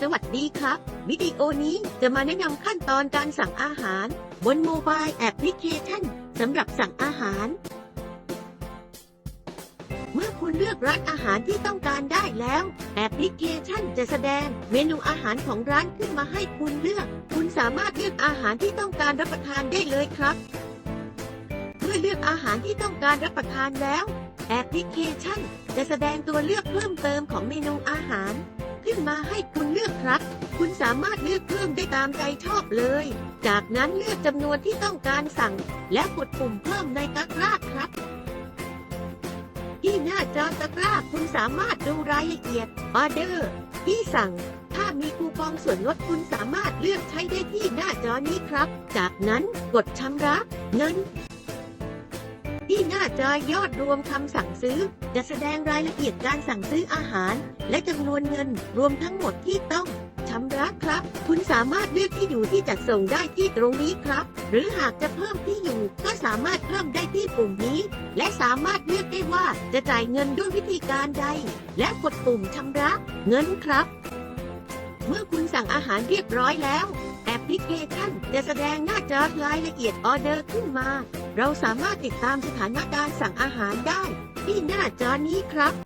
สวัสดีครับ วิดีโอนี้จะมาแนะนำขั้นตอนการสั่งอาหาร บนโมบายแอปพลิเคชันสำหรับสั่งอาหาร เมื่อคุณเลือกร้านอาหารที่ต้องการได้แล้ว แอปพลิเคชันจะแสดงเมนูอาหารของร้านขึ้นมาให้คุณเลือก คุณสามารถเลือกอาหารที่ต้องการรับประทานได้เลยครับ เมื่อเลือกอาหารที่ต้องการรับประทานแล้ว แอปพลิเคชันจะแสดงตัวเลือกเพิ่มเติมของเมนูอาหาร นมาให้คุณเลือกครับ คุณสามารถเลือกเพิ่มได้ตามใจชอบเลย จากนั้นเลือกจำนวนที่ต้องการสั่ง และกดปุ่มเพิ่มในตะกร้าครับ ที่หน้าจอตะกร้าคุณสามารถดูรายละเอียดออเดอร์ที่สั่ง ถ้ามีคูปองส่วนลดคุณสามารถเลือกใช้ได้ที่หน้าจอนี้ครับ จากนั้นกดชำระเงิน ที่หน้าจอยอดรวมคำสั่งซื้อ จะแสดงรายละเอียดการสั่งซื้ออาหาร และจำนวนเงินรวมทั้งหมดที่ต้องชำระครับ คุณสามารถเลือกที่อยู่ที่จัดส่งได้ที่ตรงนี้ครับ หรือหากจะเพิ่มที่อยู่ก็สามารถเพิ่มได้ที่ปุ่มนี้ และสามารถเลือกได้ว่าจะจ่ายเงินด้วยวิธีการใด และกดปุ่มชำระเงินครับ เมื่อคุณสั่งอาหารเรียบร้อยแล้วแอปพลิเคชันจะแสดงหน้าจอรายละเอียดออเดอร์ขึ้นมา เราสามารถติดตามสถานการณ์สั่งอาหารได้ที่หน้าจอนี้ครับ